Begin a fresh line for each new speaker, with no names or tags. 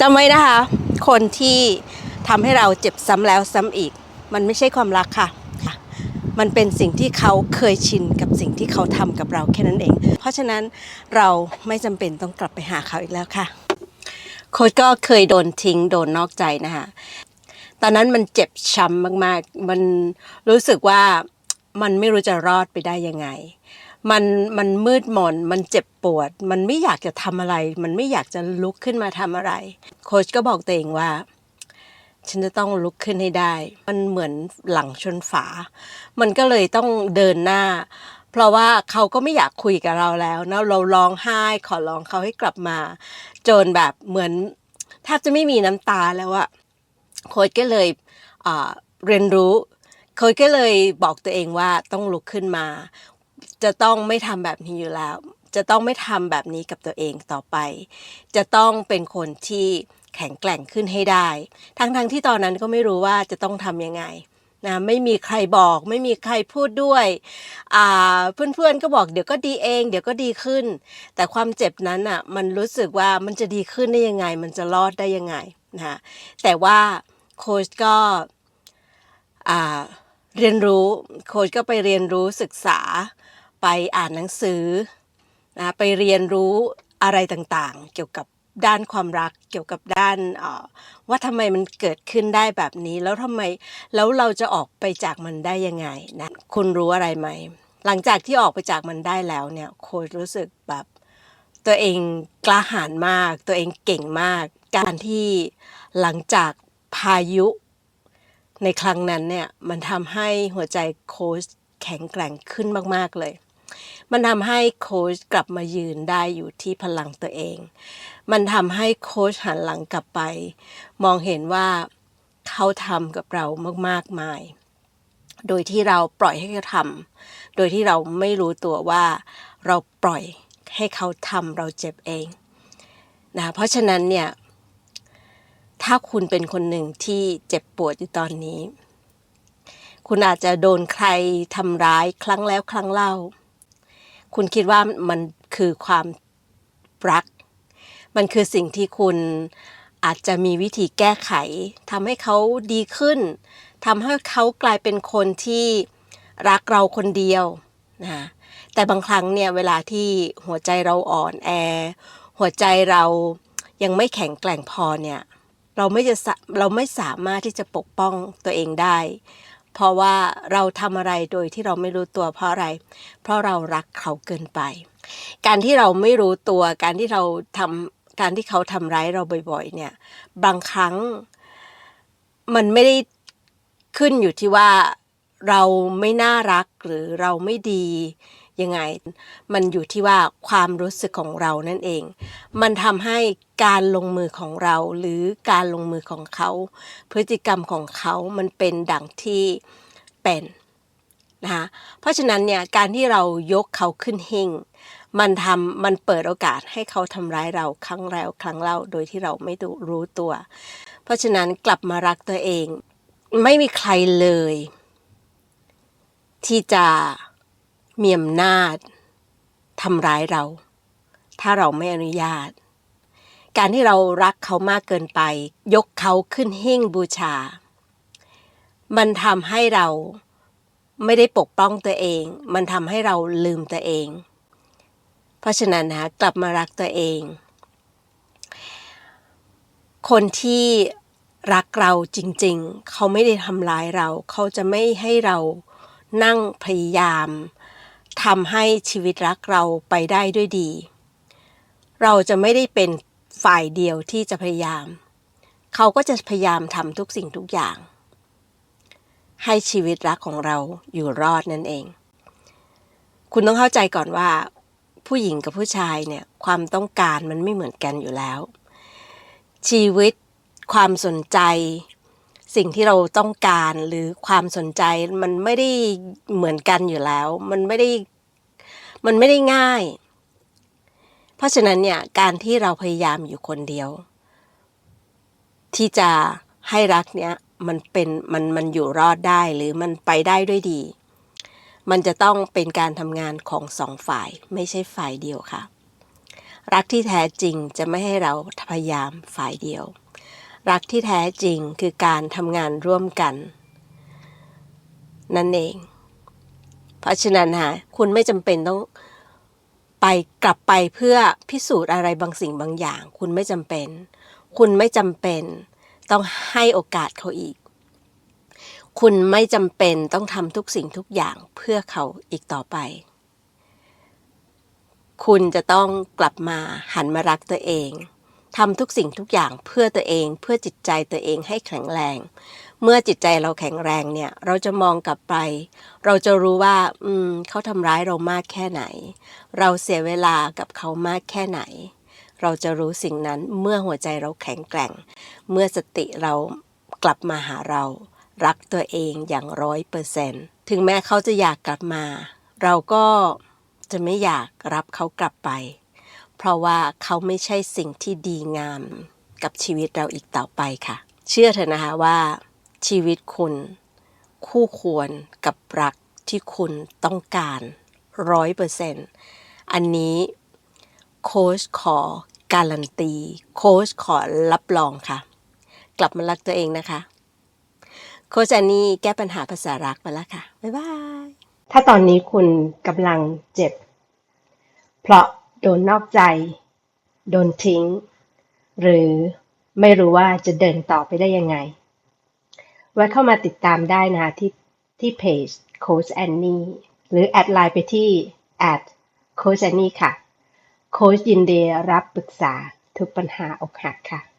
จำไว้นะคะ คนที่ทำให้เราเจ็บซ้ำแล้วซ้ำอีก มันไม่ใช่ความรักค่ะ มันเป็นสิ่งที่เขาเคยชินกับสิ่งที่เขาทำกับเราแค่นั้นเอง เพราะฉะนั้นเราไม่จำเป็นต้องกลับไปหาเขาอีกแล้วค่ะ โค้ชก็เคยโดนทิ้งโดนนอกใจนะคะตอนนั้นมันเจ็บช้ำมากๆ มันรู้สึกว่ามันไม่รู้จะรอดไปได้ยังไง มันมันมืดมนมันเจ็บปวด มันไม่อยากจะทำอะไร มันไม่อยากจะลุกขึ้นมาทำอะไร โค้ชก็บอกตัวเองว่า ฉันจะต้องลุกขึ้นให้ได้ มันเหมือนหลังชนฝา มันก็เลยต้องเดินหน้า เพราะว่าเขาก็ไม่อยากคุยกับเราแล้วนะเราร้องไห้ขอร้องเขาให้กลับมา จนแบบเหมือนแทบจะไม่มีน้ำตาแล้วอะโค้ชก็เลยเอ่อเรียนรู้โค้ชก็เลยบอกตัวเองว่าต้องลุกขึ้นมา จะต้องไม่ทำแบบนี้อยู่แล้ว จะต้องไม่ทำแบบนี้กับตัวเองต่อไป จะต้องเป็นคนที่แข็งแกร่งขึ้นให้ได้ ทั้งๆที่ตอนนั้นก็ไม่รู้ว่าจะต้องทำยังไงนะไม่มีใครบอกไม่มีใครพูดด้วยเพื่อนๆก็บอกเดี๋ยวก็ดีเอง เดี๋ยวก็ดีขึ้น แต่ความเจ็บนั้นอะมันรู้สึกว่ามันจะดีขึ้นได้ยังไง มันจะรอดได้ยังไงนะแต่ว่าโค้ชก็เรียนรู้โค้ชก็ไปเรียนรู้ศึกษา ไปอ่านหนังสือนะไปเรียนรู้อะไรต่างๆ เกี่ยวกับด้านความรักเกี่ยวกับด้านว่าทำไมมันเกิดขึ้นได้แบบนี้ แล้วทำไมแล้วเราจะออกไปจากมันได้ยังไงนะคุณรู้อะไรไหม หลังจากที่ออกไปจากมันได้แล้วเนี่ยโค้ชรู้สึกแบบตัวเองกล้าหาญมาก ตัวเองเก่งมาก การที่หลังจากพายุในครั้งนั้นเนี่ยมันทำให้หัวใจโค้ชแข็งแกร่งขึ้นมาก ๆ เลย มันทำให้โค้ชกลับมายืนได้อยู่ที่พลังตัวเอง มันทำให้โค้ชหันหลังกลับไป มองเห็นว่าเขาทำกับเรามากๆมาย โดยที่เราปล่อยให้เขาทำโดยที่เราไม่รู้ตัวว่าเราปล่อยให้เขาทำเราเจ็บเองนะเพราะฉะนั้นเนี่ยถ้าคุณเป็นคนหนึ่งที่เจ็บปวดอยู่ตอนนี้ คุณอาจจะโดนใครทำร้ายครั้งแล้วครั้งเล่า คุณคิดว่ามันคือความรัก มันคือสิ่งที่คุณอาจจะมีวิธีแก้ไขทำให้เขาดีขึ้นทำให้เขากลายเป็นคนที่รักเราคนเดียวนะแต่บางครั้งเนี่ยเวลาที่หัวใจเราอ่อนแอ หัวใจเรายังไม่แข็งแกร่งพอเนี่ยเราไม่จะเราไม่สามารถที่จะปกป้องตัวเองได้ เพราะว่าเราทำอะไรโดยที่เราไม่รู้ตัวเพราะอะไร เพราะเรารักเขาเกินไป การที่เราไม่รู้ตัว การที่เราทำการที่เขาทำร้ายเราบ่อยๆ เนี่ย บางครั้งมันไม่ได้ขึ้นอยู่ที่ว่าเราไม่น่ารักหรือเราไม่ดี ยังไง มันอยู่ที่ว่าความรู้สึกของเรานั่นเอง มันทำให้การลงมือของเราหรือการลงมือของเขา พฤติกรรมของเขามันเป็นดังที่เป็นนะคะเพราะฉะนั้นเนี่ยการที่เรายกเขาขึ้นหิ่งมันทำมันเปิดโอกาสให้เขาทำร้ายเราครั้งแล้วครั้งเล่าโดยที่เราไม่รู้ตัว เพราะฉะนั้นกลับมารักตัวเอง ไม่มีใครเลย ที่จะ มีอำนาจทำร้ายเรา ถ้าเราไม่อนุญาต การที่เรารักเขามากเกินไป ยกเขาขึ้นหิ้งบูชา มันทำให้เราไม่ได้ปกป้องตัวเอง มันทำให้เราลืมตัวเอง เพราะฉะนั้นนะกลับมารักตัวเอง คนที่รักเราจริง ๆ เขาไม่ได้ทำร้ายเรา เขาจะไม่ให้เรานั่งพยายาม ทำให้ชีวิตรักเราไปได้ด้วยดี เราจะไม่ได้เป็นฝ่ายเดียวที่จะพยายาม เขาก็จะพยายามทำทุกสิ่งทุกอย่าง ให้ชีวิตรักของเราอยู่รอดนั่นเอง คุณต้องเข้าใจก่อนว่า ผู้หญิงกับผู้ชายเนี่ยความต้องการมันไม่เหมือนกันอยู่แล้ว ชีวิต ความสนใจ สิ่งที่เราต้องการหรือความสนใจมันไม่ได้เหมือนกันอยู่แล้ว มันไม่ได้มันไม่ได้ง่าย เพราะฉะนั้นเนี่ยการที่เราพยายามอยู่คนเดียว ที่จะให้รักเนี้ยมันเป็นมันมันอยู่รอดได้หรือมันไปได้ด้วยดี มันจะต้องเป็นการทำงานของสองฝ่ายไม่ใช่ฝ่ายเดียวค่ะ รักที่แท้จริงจะไม่ให้เราพยายามฝ่ายเดียว รักที่แท้จริงคือการทำงานร่วมกัน นั่นเอง เพราะฉะนั้นฮะคุณไม่จำเป็นต้องไปกลับไปเพื่อพิสูจน์อะไรบางสิ่งบางอย่าง คุณไม่จำเป็น คุณไม่จำเป็น ต้องให้โอกาสเขาอีก คุณไม่จำเป็นต้องทำทุกสิ่งทุกอย่างเพื่อเขาอีกต่อไป คุณจะต้องกลับมาหันมารักตัวเอง ทำทุกสิ่งทุกอย่างเพื่อตัวเองเพื่อจิตใจตัวเองให้แข็งแรง เมื่อจิตใจเราแข็งแรงเนี่ย เราจะมองกลับไป เราจะรู้ว่า อืมเขาทำร้ายเรามากแค่ไหน เราเสียเวลากับเขามากแค่ไหน เราจะรู้สิ่งนั้นเมื่อหัวใจเราแข็งแกร่ง เมื่อสติเรากลับมาหาเรา รักตัวเองอย่างร้อยเปอร์เซนถึงแม้เขาจะอยากกลับมา เราก็จะไม่อยากรับเขากลับไป ราะว่าเขาไม่ใช่สิ่งที่ดีงามกับชีวิตเราอีกต่อไปค่ะ เชื่อเถอะนะคะว่าชีวิตคุณคู่ควรกับรักที่คุณต้องการร้อยเปอร์เซนอันนี้โค้ชขอการันตี โค้ชขอรับรองค่ะ กลับมารักตัวเองนะคะ โค้ชอันนี้แก้ปัญหาภาษารักไปแล้วค่ะ บ๊ายบาย ถ้าตอนนี้คุณกำลังเจ็บ เพราะ โดนนอกใจ โดนทิ้ง หรือไม่รู้ว่าจะเดินต่อไปได้ยังไงแวะเข้ามาติดตามได้นะคะที่ที่เพจโค้ชแอนนี่หรือแอดไลน์ไปที่แอดโค้ชแอนนี่ค่ะ โค้ชยินดีรับปรึกษาทุกปัญหาอกหักค่ะ